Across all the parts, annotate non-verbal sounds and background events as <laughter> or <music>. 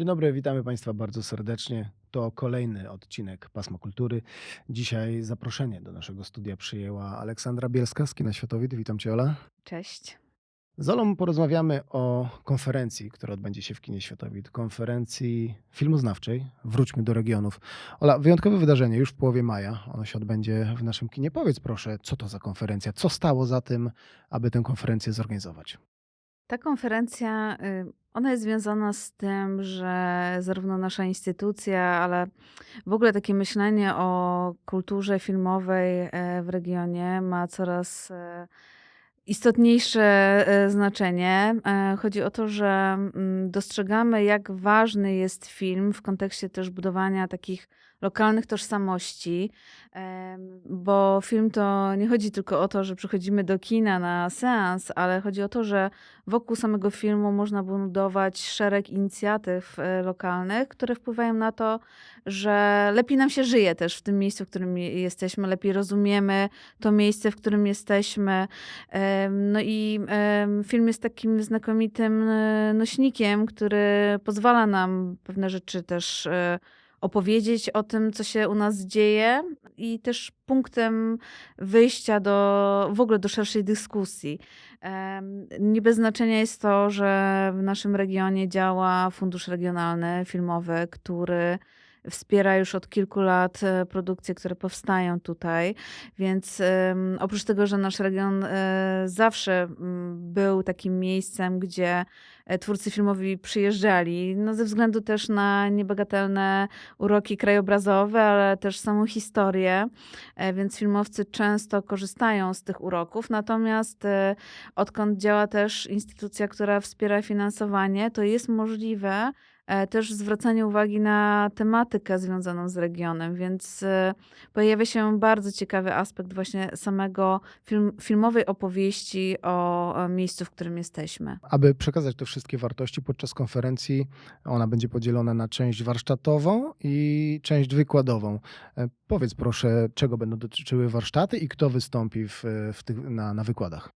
Dzień dobry, witamy Państwa bardzo serdecznie. To kolejny odcinek Pasma Kultury. Dzisiaj zaproszenie do naszego studia przyjęła Aleksandra Bielska z Kina Światowid. Witam Cię, Ola. Cześć. Z Olą porozmawiamy o konferencji, która odbędzie się w Kinie Światowid. Konferencji filmoznawczej Wróćmy do regionów. Ola, wyjątkowe wydarzenie już w połowie maja. Ono się odbędzie w naszym kinie. Powiedz proszę, co to za konferencja? Co stało za tym, aby tę konferencję zorganizować? Ta konferencja, y, ona jest związana z tym, że zarówno nasza instytucja, ale w ogóle takie myślenie o kulturze filmowej e, w regionie ma coraz e, istotniejsze e, znaczenie. Chodzi o to, że mm, dostrzegamy, jak ważny jest film w kontekście też budowania takich lokalnych tożsamości, bo film to nie chodzi tylko o to, że przychodzimy do kina na seans, ale chodzi o to, że wokół samego filmu można budować szereg inicjatyw e, lokalnych, które wpływają na to, że lepiej nam się żyje też w tym miejscu, w którym je- jesteśmy, lepiej rozumiemy to miejsce, w którym jesteśmy. No i film jest takim znakomitym e, nośnikiem, który pozwala nam pewne rzeczy też e, opowiedzieć o tym, co się u nas dzieje i też punktem wyjścia do w ogóle do szerszej dyskusji. Nie bez znaczenia jest to, że w naszym regionie działa Fundusz Regionalny Filmowy, który wspiera już od kilku lat e, produkcje, które powstają tutaj. Więc oprócz tego, że nasz region e, zawsze mm, był takim miejscem, gdzie twórcy filmowi przyjeżdżali, no ze względu też na niebagatelne uroki krajobrazowe, ale też samą historię, e, więc filmowcy często korzystają z tych uroków. Natomiast e, odkąd działa też instytucja, która wspiera finansowanie, to jest możliwe e, też zwracanie uwagi na tematykę związaną z regionem, więc e, pojawia się bardzo ciekawy aspekt właśnie samego film, filmowej opowieści o, miejscu, w którym jesteśmy. Aby przekazać te wszystkie wartości podczas konferencji, ona będzie podzielona na część warsztatową i część wykładową. E, Powiedz proszę, czego będą dotyczyły warsztaty i kto wystąpi w, w tych, na, na wykładach.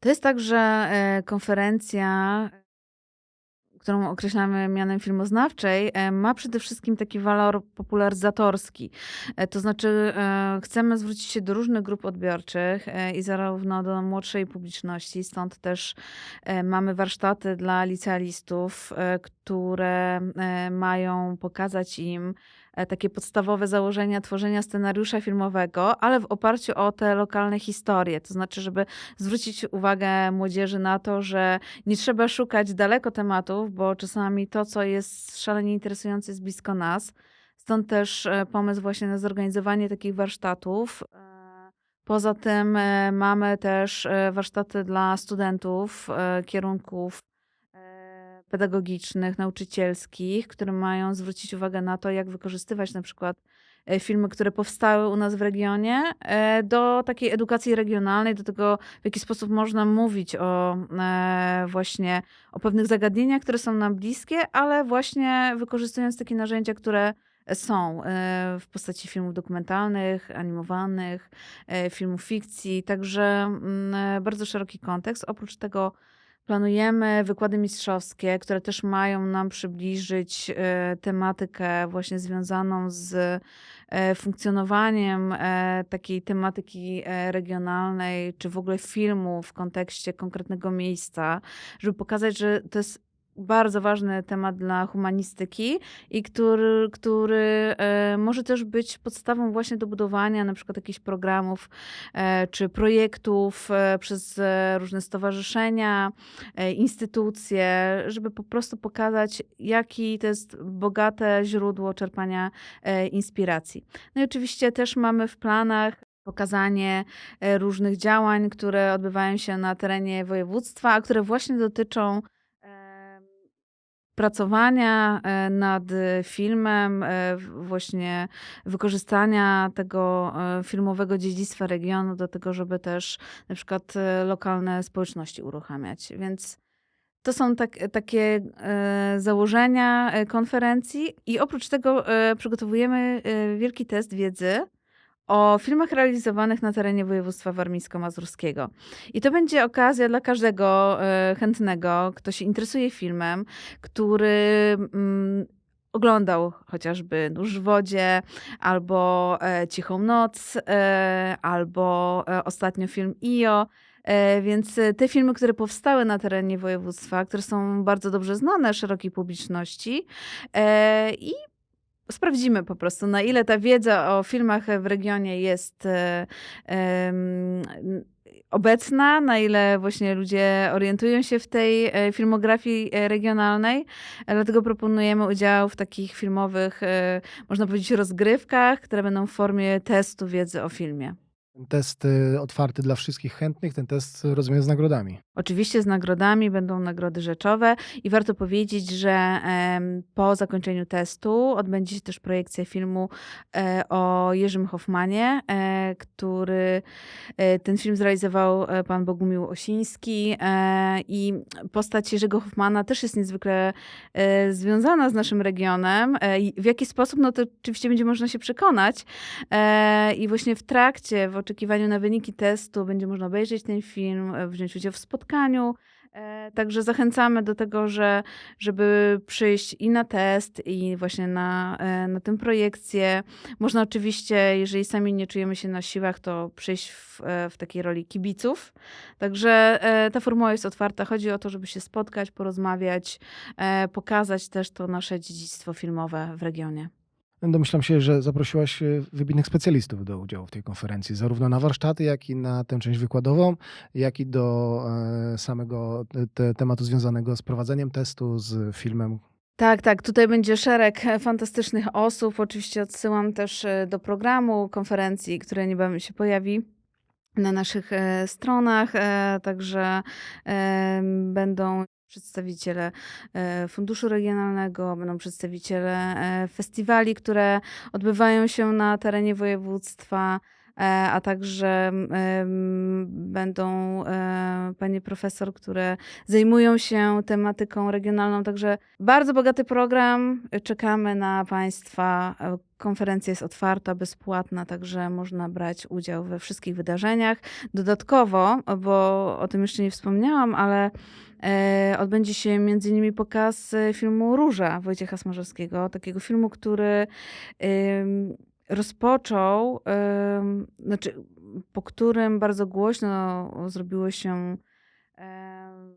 To jest tak, że e, konferencja, którą określamy mianem filmoznawczej, e, ma przede wszystkim taki walor popularyzatorski. E, To znaczy, e, chcemy zwrócić się do różnych grup odbiorczych i zarówno do młodszej publiczności, stąd też mamy warsztaty dla licealistów, które mają pokazać im takie podstawowe założenia tworzenia scenariusza filmowego, ale w oparciu o te lokalne historie. To znaczy, żeby zwrócić uwagę młodzieży na to, że nie trzeba szukać daleko tematów, bo czasami to, co jest szalenie interesujące, jest blisko nas. Stąd też e, pomysł właśnie na zorganizowanie takich warsztatów. E, Poza tym e, mamy też e, warsztaty dla studentów e, kierunków e, pedagogicznych, nauczycielskich, które mają zwrócić uwagę na to, jak wykorzystywać na przykład e, filmy, które powstały u nas w regionie, e, do takiej edukacji regionalnej, do tego, w jaki sposób można mówić o e, właśnie o pewnych zagadnieniach, które są nam bliskie, ale właśnie wykorzystując takie narzędzia, które są w postaci filmów dokumentalnych, animowanych, filmów fikcji, także mm, bardzo szeroki kontekst. Oprócz tego planujemy wykłady mistrzowskie, które też mają nam przybliżyć e, tematykę właśnie związaną z e, funkcjonowaniem e, takiej tematyki regionalnej, czy w ogóle filmu w kontekście konkretnego miejsca, żeby pokazać, że to jest bardzo ważny temat dla humanistyki i który, który e, może też być podstawą właśnie do budowania na przykład jakichś programów e, czy projektów e, przez różne stowarzyszenia, instytucje, żeby po prostu pokazać, jaki to jest bogate źródło czerpania inspiracji. No i oczywiście też mamy w planach pokazanie różnych działań, które odbywają się na terenie województwa, a które właśnie dotyczą pracowania e, nad filmem, e, właśnie wykorzystania tego e, filmowego dziedzictwa regionu do tego, żeby też na przykład e, lokalne społeczności uruchamiać. Więc to są tak, takie e, założenia e, konferencji i oprócz tego e, przygotowujemy e, wielki test wiedzy o filmach realizowanych na terenie województwa warmińsko-mazurskiego. I to będzie okazja dla każdego e, chętnego, kto się interesuje filmem, który mm, oglądał chociażby Nóż w wodzie, albo e, Cichą noc, e, albo ostatnio film IO. Więc te filmy, które powstały na terenie województwa, które są bardzo dobrze znane szerokiej publiczności i sprawdzimy po prostu, na ile ta wiedza o filmach w regionie jest e, obecna, na ile właśnie ludzie orientują się w tej e, filmografii e, regionalnej. Dlatego proponujemy udział w takich filmowych, można powiedzieć, rozgrywkach, które będą w formie testu wiedzy o filmie. Test otwarty dla wszystkich chętnych, ten test rozumiem z nagrodami. Oczywiście z nagrodami będą nagrody rzeczowe i warto powiedzieć, że po zakończeniu testu odbędzie się też projekcja filmu e, o Jerzym Hoffmanie, e, który e, ten film zrealizował pan Bogumił Osiński i postać Jerzego Hoffmana też jest niezwykle związana z naszym regionem. W jaki sposób, no to oczywiście będzie można się przekonać i właśnie w trakcie, w oczekiwaniu na wyniki testu będzie można obejrzeć ten film, e, wziąć udział w spotkaniu. E, Także zachęcamy do tego, że, żeby przyjść i na test, i właśnie na, e, na tę projekcję. Można oczywiście, jeżeli sami nie czujemy się na siłach, to przyjść w, w takiej roli kibiców. Także ta formuła jest otwarta. Chodzi o to, żeby się spotkać, porozmawiać, pokazać też to nasze dziedzictwo filmowe w regionie. Domyślam się, że zaprosiłaś y, wybitnych specjalistów do udziału w tej konferencji, zarówno na warsztaty, jak i na tę część wykładową, jak i do e, samego te, tematu związanego z prowadzeniem testu, z filmem. Tak, tak. Tutaj będzie szereg e, fantastycznych osób. Oczywiście odsyłam też e, do programu konferencji, które niebawem się pojawi na naszych e, stronach. e, Także e, będą przedstawiciele Funduszu Regionalnego, będą przedstawiciele festiwali, które odbywają się na terenie województwa a także będą e, panie profesor, które zajmują się tematyką regionalną. Także bardzo bogaty program. Czekamy na Państwa. E, Konferencja jest otwarta, bezpłatna, także można brać udział we wszystkich wydarzeniach. Dodatkowo, bo o tym jeszcze nie wspomniałam, ale e, odbędzie się innymi pokaz e, filmu Róża Wojciecha Smarzowskiego, takiego filmu, który rozpoczął, znaczy, po którym bardzo głośno zrobiło się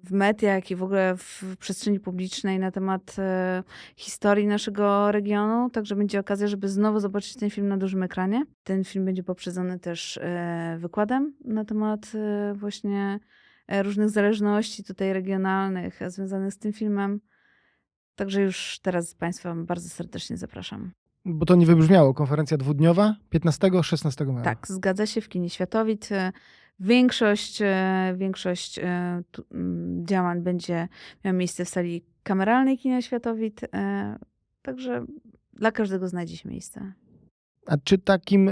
w mediach i w ogóle w przestrzeni publicznej na temat e, historii naszego regionu. Także będzie okazja, żeby znowu zobaczyć ten film na dużym ekranie. Ten film będzie poprzedzony też e, wykładem na temat e, właśnie różnych zależności tutaj regionalnych związanych z tym filmem. Także już teraz Państwa bardzo serdecznie zapraszam. Bo to nie wybrzmiało. Konferencja dwudniowa, 15-16 maja. Tak, zgadza się w kinie Światowit. e, Większość, e, większość e, działań będzie miała miejsce w sali kameralnej kinia Światowit. Także dla każdego znajdzie się miejsce. A czy takim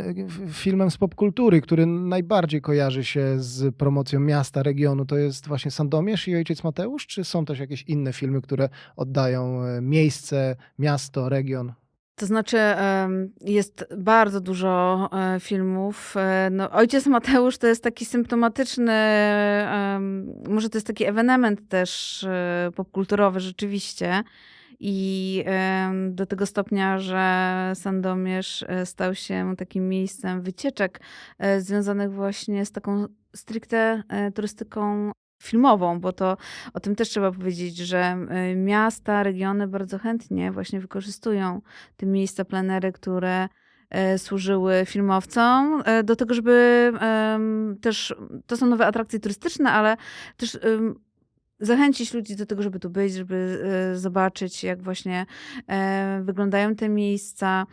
filmem z popkultury, który najbardziej kojarzy się z promocją miasta, regionu, to jest właśnie Sandomierz i Ojciec Mateusz? Czy są też jakieś inne filmy, które oddają miejsce, miasto, region? To znaczy, jest bardzo dużo e, filmów. E, No, Ojciec Mateusz to jest taki symptomatyczny, może to jest taki ewenement też e, popkulturowy rzeczywiście. I do tego stopnia, że Sandomierz stał się takim miejscem wycieczek związanych właśnie z taką stricte turystyką filmową, bo to o tym też trzeba powiedzieć, że e, miasta, regiony bardzo chętnie właśnie wykorzystują te miejsca plenery, które e, służyły filmowcom e, do tego, żeby też, to są nowe atrakcje turystyczne, ale też zachęcić ludzi do tego, żeby tu być, żeby zobaczyć, jak właśnie wyglądają te miejsca,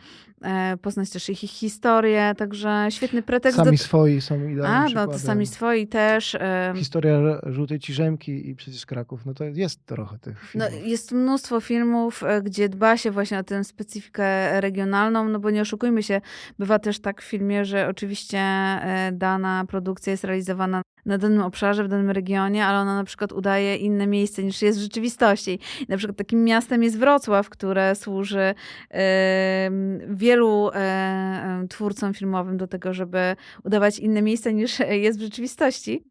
poznać też ich, ich historię, także świetny pretekst Sami do... swoi są idealnym A, no przykładem. to sami swoi też. em, Historia Żółtej Ciżemki i przecież Kraków, no to jest trochę tych No, filmów. jest mnóstwo filmów, e, gdzie dba się właśnie o tę specyfikę regionalną, no bo nie oszukujmy się, bywa też tak w filmie, że oczywiście e, dana produkcja jest realizowana na danym obszarze, w danym regionie, ale ona na przykład udaje inne miejsce niż jest w rzeczywistości. Na przykład takim miastem jest Wrocław, które służy em, wielu e, em, twórcom filmowym do tego, żeby udawać inne miejsce niż <laughs> jest w rzeczywistości.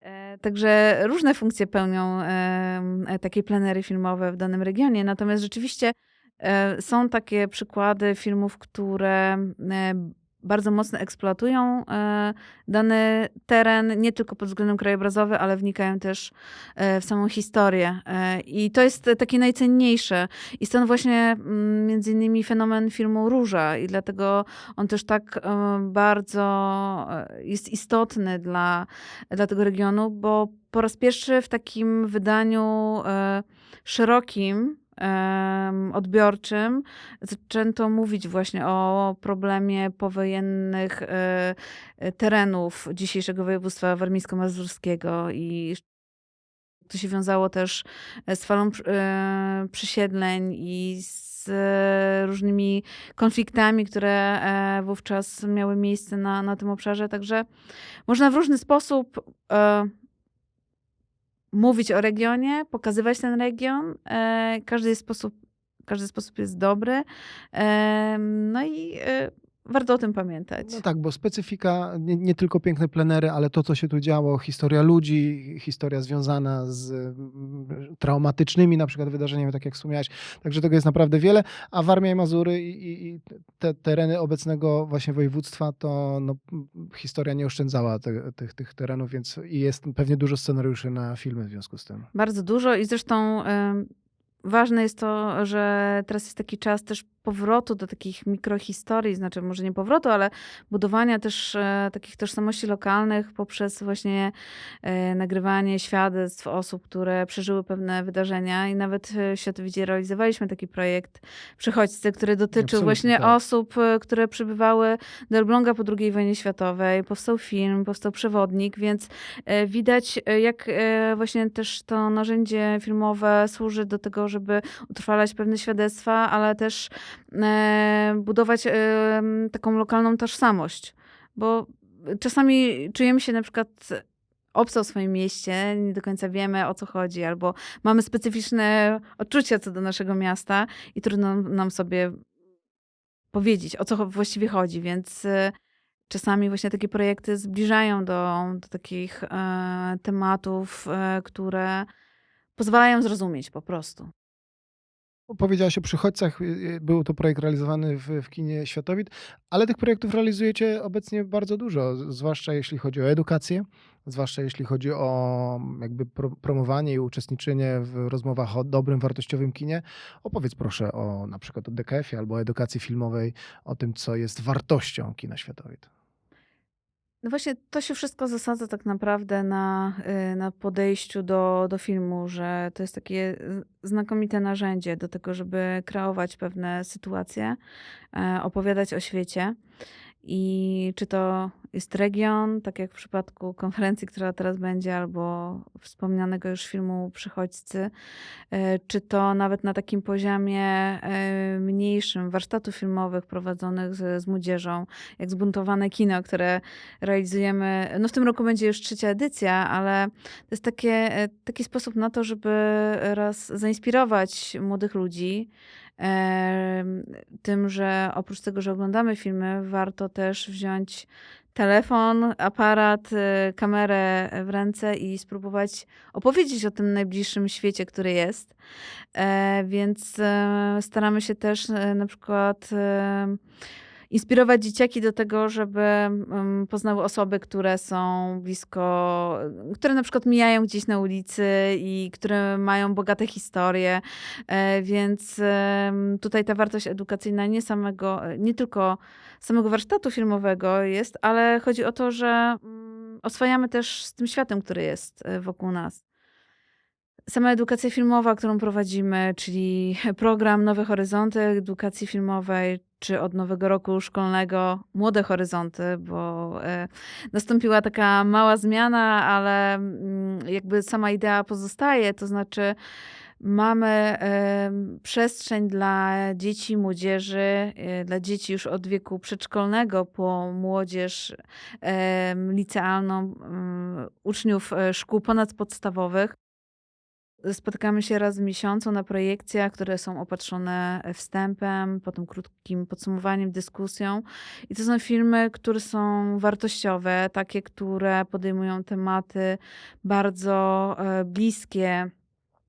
E, Także różne funkcje pełnią e, takie plenery filmowe w danym regionie. Natomiast rzeczywiście e, są takie przykłady filmów, które e, bardzo mocno eksploatują e, dany teren, nie tylko pod względem krajobrazowym, ale wnikają też e, w samą historię. E, I to jest takie najcenniejsze. I stąd właśnie mm, między innymi fenomen filmu Róża. I dlatego on też tak bardzo jest istotny dla, dla tego regionu, bo po raz pierwszy w takim wydaniu szerokim, odbiorczym zaczęto mówić właśnie o problemie powojennych e, e, terenów dzisiejszego województwa warmińsko-mazurskiego i to się wiązało też z falą e, przesiedleń i z e, różnymi konfliktami, które e, wówczas miały miejsce na, na tym obszarze. Także można w różny sposób e, mówić o regionie, pokazywać ten region. E, każdy sposób, każdy sposób jest dobry. E, no i e, warto o tym pamiętać. No tak, bo specyfika, nie, nie tylko piękne plenery, ale to, co się tu działo, historia ludzi, historia związana z mm, traumatycznymi na przykład wydarzeniami, tak jak wspomniałeś. Także tego jest naprawdę wiele, a Warmia i Mazury i, i, te tereny obecnego właśnie województwa, to no, historia nie oszczędzała te, tych, tych terenów, więc i jest pewnie dużo scenariuszy na filmy w związku z tym. Bardzo dużo i zresztą ważne jest to, że teraz jest taki czas też powrotu do takich mikrohistorii, znaczy może nie powrotu, ale budowania też e, takich tożsamości lokalnych poprzez właśnie e, nagrywanie świadectw osób, które przeżyły pewne wydarzenia i nawet e, w Światowidzie realizowaliśmy taki projekt Przechodźcy, który dotyczył Absolutnie, właśnie tak. osób, e, które przybywały do Elbląga po II wojnie światowej. Powstał film, powstał przewodnik, więc e, widać e, jak e, właśnie też to narzędzie filmowe służy do tego, żeby utrwalać pewne świadectwa, ale też e, budować e, taką lokalną tożsamość. Bo czasami czujemy się na przykład obco w swoim mieście, nie do końca wiemy o co chodzi, albo mamy specyficzne odczucia co do naszego miasta i trudno nam sobie powiedzieć, o co właściwie chodzi, więc e, czasami właśnie takie projekty zbliżają do, do takich e, tematów, e, które pozwalają zrozumieć po prostu. Powiedziałaś o przychodźcach, y, y, był to projekt realizowany w, w kinie Światowid, ale tych projektów realizujecie obecnie bardzo dużo, zwłaszcza jeśli chodzi o edukację, zwłaszcza jeśli chodzi o jakby pro, promowanie i uczestniczenie w rozmowach o dobrym, wartościowym kinie. Opowiedz proszę o na przykład o DKF-ie albo o edukacji filmowej, o tym, co jest wartością kina Światowid. No właśnie to się wszystko zasadza tak naprawdę na, y, na podejściu do, do filmu, że to jest takie z- znakomite narzędzie do tego, żeby kreować pewne sytuacje, e, opowiadać o świecie. I czy to jest region, tak jak w przypadku konferencji, która teraz będzie, albo wspomnianego już filmu Przychodźcy, e, czy to nawet na takim poziomie e, mniejszym warsztatów filmowych prowadzonych z, z młodzieżą, jak Zbuntowane Kino, które realizujemy. No w tym roku będzie już trzecia edycja, ale to jest takie, e, taki sposób na to, żeby raz zainspirować młodych ludzi tym, że oprócz tego, że oglądamy filmy, warto też wziąć telefon, aparat, e, kamerę w ręce i spróbować opowiedzieć o tym najbliższym świecie, który jest. E, Więc e, staramy się też e, na przykład inspirować dzieciaki do tego, żeby mm, poznały osoby, które są blisko, które na przykład mijają gdzieś na ulicy i które mają bogate historie. E, Więc tutaj ta wartość edukacyjna nie samego, nie tylko samego warsztatu filmowego jest, ale chodzi o to, że mm, oswajamy też z tym światem, który jest e, wokół nas. Sama edukacja filmowa, którą prowadzimy, czyli <laughs> program Nowe Horyzonty Edukacji Filmowej, czy od nowego roku szkolnego Młode Horyzonty, bo e, nastąpiła taka mała zmiana, ale mm, jakby sama idea pozostaje, to znaczy Mamy em, przestrzeń dla dzieci młodzieży, e, dla dzieci już od wieku przedszkolnego po młodzież licealną, mm, uczniów e, szkół ponadpodstawowych. Spotykamy się raz w miesiącu na projekcjach, które są opatrzone wstępem, potem krótkim podsumowaniem, dyskusją. I to są filmy, które są wartościowe, takie, które podejmują tematy bardzo e, bliskie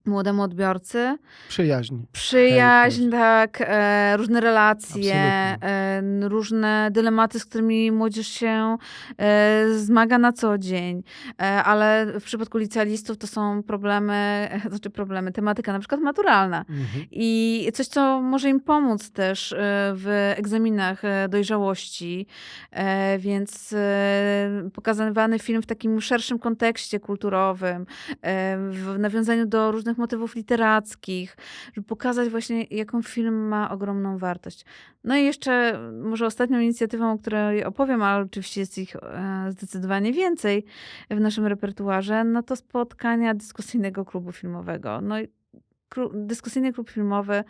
młodemu odbiorcy. Przyjaźń. Przyjaźń, tak, e, różne relacje, e, różne dylematy, z którymi młodzież się e, zmaga na co dzień. E, ale w przypadku licealistów to są problemy, <laughs> znaczy problemy, tematyka na przykład maturalna. Mhm. I coś, co może im pomóc też e, w egzaminach e, dojrzałości. Więc pokazywany film w takim szerszym kontekście kulturowym, w nawiązaniu do różnych motywów literackich, żeby pokazać właśnie, jaką film ma ogromną wartość. No i jeszcze może ostatnią inicjatywą, o której opowiem, ale oczywiście jest ich e, zdecydowanie więcej w naszym repertuarze, no to spotkania dyskusyjnego klubu filmowego. No i dyskusyjny klub filmowy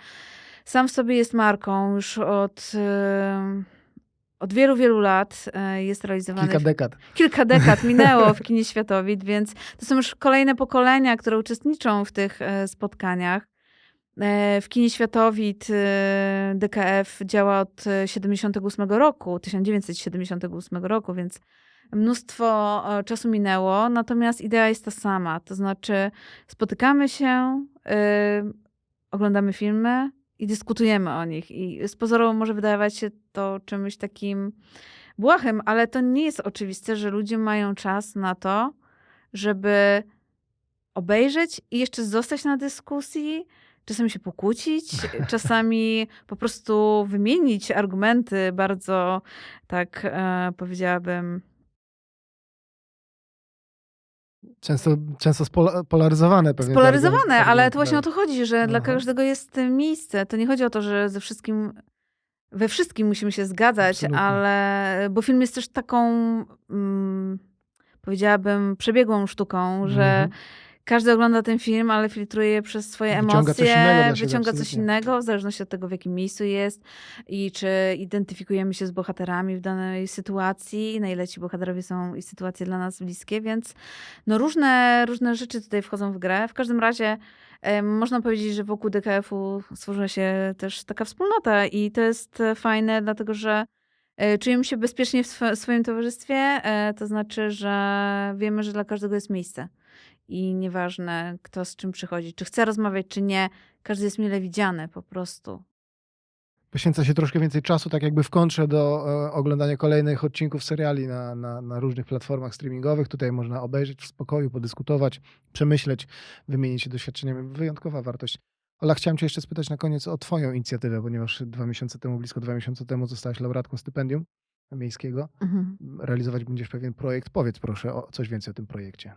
sam w sobie jest marką już od, e, od wielu, wielu lat. e, Jest realizowany Kilka dekad. kilka dekad <laughs> minęło w kinie Światowid, więc to są już kolejne pokolenia, które uczestniczą w tych e, spotkaniach. E, W kinie Światowid DKF działa od e, 78 roku, 1978 roku, więc mnóstwo czasu minęło, natomiast idea jest ta sama, to znaczy spotykamy się, oglądamy filmy i dyskutujemy o nich. I z pozoru może wydawać się to czymś takim błahym, ale to nie jest oczywiste, że ludzie mają czas na to, żeby obejrzeć i jeszcze zostać na dyskusji, czasami się pokłócić, <laughs> czasami po prostu wymienić argumenty bardzo, tak e, powiedziałabym, Często, często spola- polaryzowane pewnie. spolaryzowane, argumenty, ale to właśnie o tak. to chodzi, że dla Aha. każdego jest miejsce. To nie chodzi o to, że ze wszystkim, we wszystkim musimy się zgadzać, Absolutnie. ale bo film jest też taką, mm, powiedziałabym, przebiegłą sztuką, że Mhm. Każdy ogląda ten film, ale filtruje przez swoje Wyciąga coś emocje, innego siebie, wyciąga coś innego, w zależności od tego, w jakim miejscu jest i czy identyfikujemy się z bohaterami w danej sytuacji, na ile ci bohaterowie są i sytuacje dla nas bliskie, więc no różne, różne rzeczy tutaj wchodzą w grę. W każdym razie e, można powiedzieć, że wokół DKF-u stworzyła się też taka wspólnota i to jest e, fajne, dlatego że e, czujemy się bezpiecznie w swo- swoim towarzystwie, e, to znaczy, że wiemy, że dla każdego jest miejsce i nieważne, kto z czym przychodzi, czy chce rozmawiać, czy nie, każdy jest mile widziany po prostu. Poświęca się troszkę więcej czasu, tak jakby w kontrze do e, oglądania kolejnych odcinków seriali na, na, na różnych platformach streamingowych. Tutaj można obejrzeć w spokoju, podyskutować, przemyśleć, wymienić się doświadczeniami. Wyjątkowa wartość. Ola, chciałem cię jeszcze spytać na koniec o twoją inicjatywę, ponieważ dwa miesiące temu, blisko dwa miesiące temu zostałaś laureatką stypendium miejskiego. Mhm. Realizować będziesz pewien projekt. Powiedz proszę o coś więcej o tym projekcie.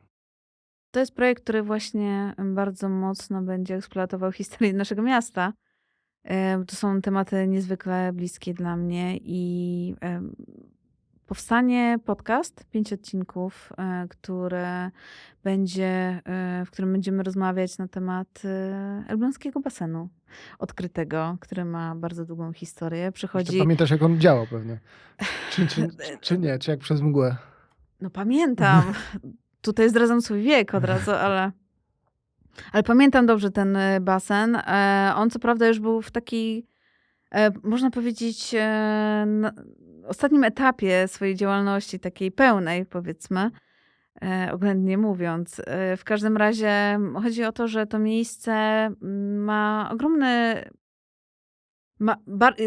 To jest projekt, który właśnie bardzo mocno będzie eksploatował historię naszego miasta. To są tematy niezwykle bliskie dla mnie i powstanie podcast, pięć odcinków, e, które będzie, e, w którym będziemy rozmawiać na temat e, elbląskiego basenu odkrytego, który ma bardzo długą historię. Jeszcze Przychodzi... pamiętasz, jak on działał pewnie. <laughs> Czy, czy, czy nie? Czy jak przez mgłę? No pamiętam. <laughs> Tutaj zdradzam swój wiek od <laughs> razu, ale, ale pamiętam dobrze ten e, basen. E, On co prawda już był w takiej, można powiedzieć, e, ostatnim etapie swojej działalności, takiej pełnej powiedzmy, oględnie mówiąc. W każdym razie chodzi o to, że to miejsce mm, ma ogromny ma,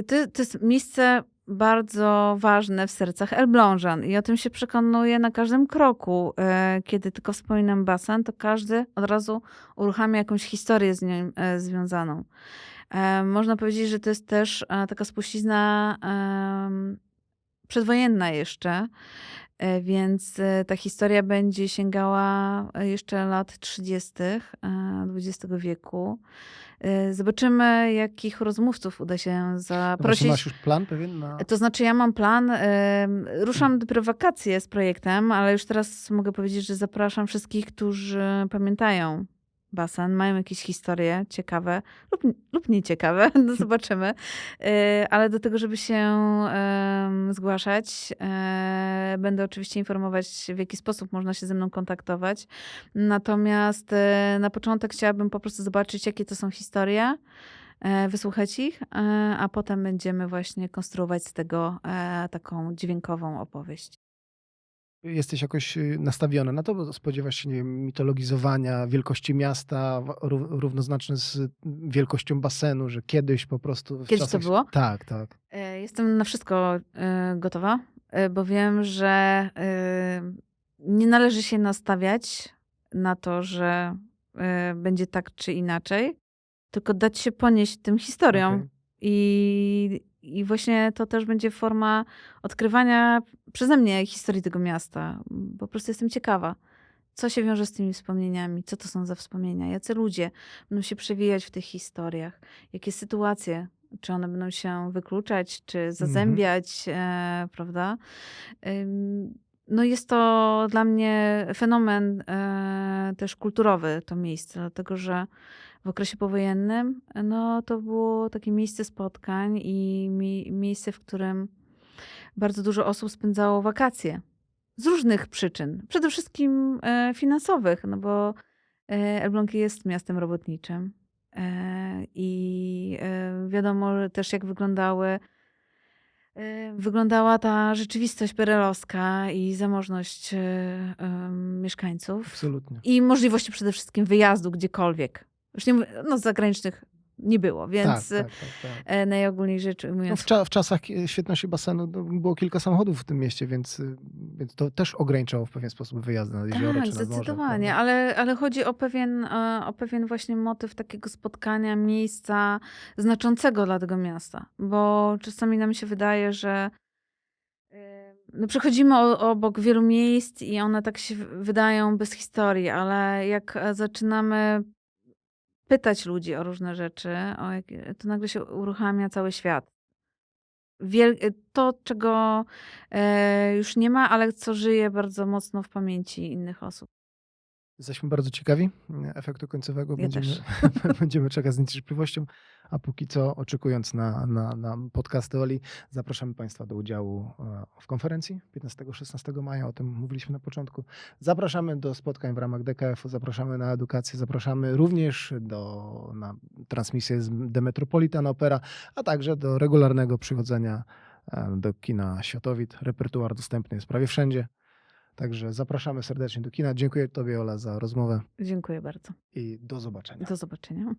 to, to jest miejsce bardzo ważne w sercach Elblążan i o tym się przekonuję na każdym kroku. E, Kiedy tylko wspominam basen, to każdy od razu uruchamia jakąś historię z nim e, związaną. E, Można powiedzieć, że to jest też taka spuścizna przedwojenna jeszcze, więc e, ta historia będzie sięgała e, jeszcze lat 30. e, XX wieku. E, Zobaczymy, jakich rozmówców uda się No zaprosić. masz już plan pewien na... To znaczy, ja mam plan. Ruszam dopiero w wakacje z projektem, ale już teraz mogę powiedzieć, że zapraszam wszystkich, którzy pamiętają basen, mają jakieś historie ciekawe lub, lub nieciekawe, <laughs> no zobaczymy. E, Ale do tego, żeby się zgłaszać, e, będę oczywiście informować, w jaki sposób można się ze mną kontaktować. Natomiast e, na początek chciałabym po prostu zobaczyć, jakie to są historie, e, wysłuchać ich, e, a potem będziemy właśnie konstruować z tego taką dźwiękową opowieść. Jesteś jakoś y, nastawiona na to, bo spodziewasz się nie wiem, mitologizowania wielkości miasta równoznaczne z wielkością basenu, że kiedyś po prostu... Kiedyś to czasach- było? Tak, tak. E, Jestem na wszystko e, gotowa, e, bo wiem, że nie należy się nastawiać na to, że będzie tak czy inaczej, tylko dać się ponieść tym historiom. Okej. I, I właśnie to też będzie forma odkrywania przeze mnie historii tego miasta. Po prostu jestem ciekawa, co się wiąże z tymi wspomnieniami, co to są za wspomnienia, jacy ludzie będą się przewijać w tych historiach, jakie sytuacje, czy one będą się wykluczać, czy zazębiać, e, prawda? Ym, No jest to dla mnie fenomen e, też kulturowy, to miejsce, dlatego że w okresie powojennym no, to było takie miejsce spotkań i mi, miejsce, w którym bardzo dużo osób spędzało wakacje. Z różnych przyczyn. Przede wszystkim e, finansowych, no bo e, Elbląg jest miastem robotniczym. E, I e, wiadomo też, jak wyglądały, wyglądała ta rzeczywistość perelowska i zamożność mieszkańców. Absolutnie. I możliwości przede wszystkim wyjazdu gdziekolwiek. Już nie mówię, no zagranicznych nie było, więc tak, tak, tak, tak. e, najogólniej rzecz No ujmując, w, cza- w czasach e, świetności basenu no, było kilka samochodów w tym mieście, więc, y, więc to też ograniczało w pewien sposób wyjazdy nad jezioro Tak, czy morze. zdecydowanie, ale, ale chodzi o pewien, e, o pewien właśnie motyw takiego spotkania, miejsca znaczącego dla tego miasta, bo czasami nam się wydaje, że e, no, przechodzimy obok wielu miejsc i one tak się wydają bez historii, ale jak e, zaczynamy pytać ludzi o różne rzeczy, o jakie, to nagle się uruchamia cały świat. Wiel- to, czego e, już nie ma, ale co żyje bardzo mocno w pamięci innych osób. Jesteśmy bardzo ciekawi e, efektu końcowego. Ja Będziemy, <laughs> będziemy czekać z niecierpliwością, a póki co oczekując na, na, na podcasty Oli, zapraszamy Państwa do udziału e, w konferencji 15-16 maja, o tym mówiliśmy na początku. Zapraszamy do spotkań w ramach DKF-u, zapraszamy na edukację, zapraszamy również do, na transmisję z The Metropolitan Opera, a także do regularnego przychodzenia e, do kina Światowit. Repertuar dostępny jest prawie wszędzie. Także zapraszamy serdecznie do kina. Dziękuję Tobie, Ola, za rozmowę Dziękuję bardzo. i do zobaczenia. Do zobaczenia.